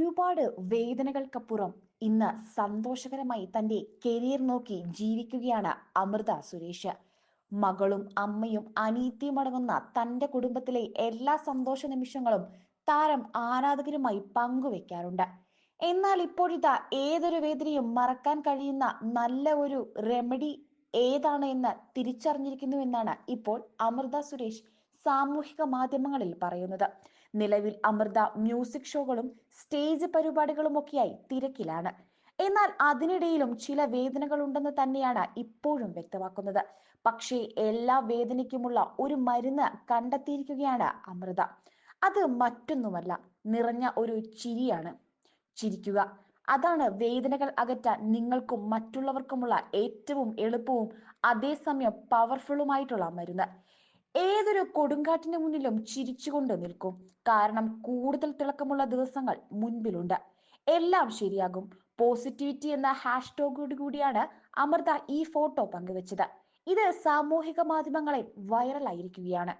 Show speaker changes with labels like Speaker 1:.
Speaker 1: ഒരുപാട് വേദനകൾക്കപ്പുറം ഇന്ന് സന്തോഷകരമായി തന്റെ കരിയർ നോക്കി ജീവിക്കുകയാണ് അമൃത സുരേഷ്. മകളും അമ്മയും അനീത്തിയും അടങ്ങുന്ന തന്റെ കുടുംബത്തിലെ എല്ലാ സന്തോഷ നിമിഷങ്ങളും താരം ആരാധകരുമായി പങ്കുവെക്കാറുണ്ട്. എന്നാൽ ഇപ്പോഴിതാ ഏതൊരു വേദനയും മറക്കാൻ കഴിയുന്ന നല്ല ഒരു റെമഡി ഏതാണ് എന്ന് തിരിച്ചറിഞ്ഞിരിക്കുന്നു എന്നാണ് ഇപ്പോൾ അമൃത സുരേഷ് സാമൂഹിക മാധ്യമങ്ങളിൽ പറയുന്നത്. നിലവിൽ അമൃത മ്യൂസിക് ഷോകളും സ്റ്റേജ് പരിപാടികളുമൊക്കെയായി തിരക്കിലാണ്. എന്നാൽ അതിനിടയിലും ചില വേദനകൾ ഉണ്ടെന്ന് തന്നെയാണ് ഇപ്പോഴും വ്യക്തമാക്കുന്നത്. പക്ഷേ എല്ലാ വേദനയ്ക്കുമുള്ള ഒരു മരുന്ന് കണ്ടെത്തിയിരിക്കുകയാണ് അമൃത. അത് മറ്റൊന്നുമല്ല നിറഞ്ഞ ഒരു ചിരിയാണ്. ചിരിക്കുക. അതാണ് വേദനകൾ അകറ്റാൻ നിങ്ങൾക്കും മറ്റുള്ളവർക്കുമുള്ള ഏറ്റവും എളുപ്പവും അതേസമയം പവർഫുള്ളുമായിട്ടുള്ള മരുന്ന്. ഏതൊരു കൊടുങ്കാറ്റിന് മുന്നിലും ചിരിച്ചുകൊണ്ട് നിൽക്കും. കാരണം കൂടുതൽ തിളക്കമുള്ള ദിവസങ്ങൾ മുൻപിലുണ്ട്. എല്ലാം ശരിയാകും. പോസിറ്റിവിറ്റി എന്ന ഹാഷ്ടാഗോട് കൂടിയാണ് അമൃത ഈ ഫോട്ടോ പങ്കുവച്ചത്. ഇത് സാമൂഹിക മാധ്യമങ്ങളിൽ വൈറലായിരിക്കുകയാണ്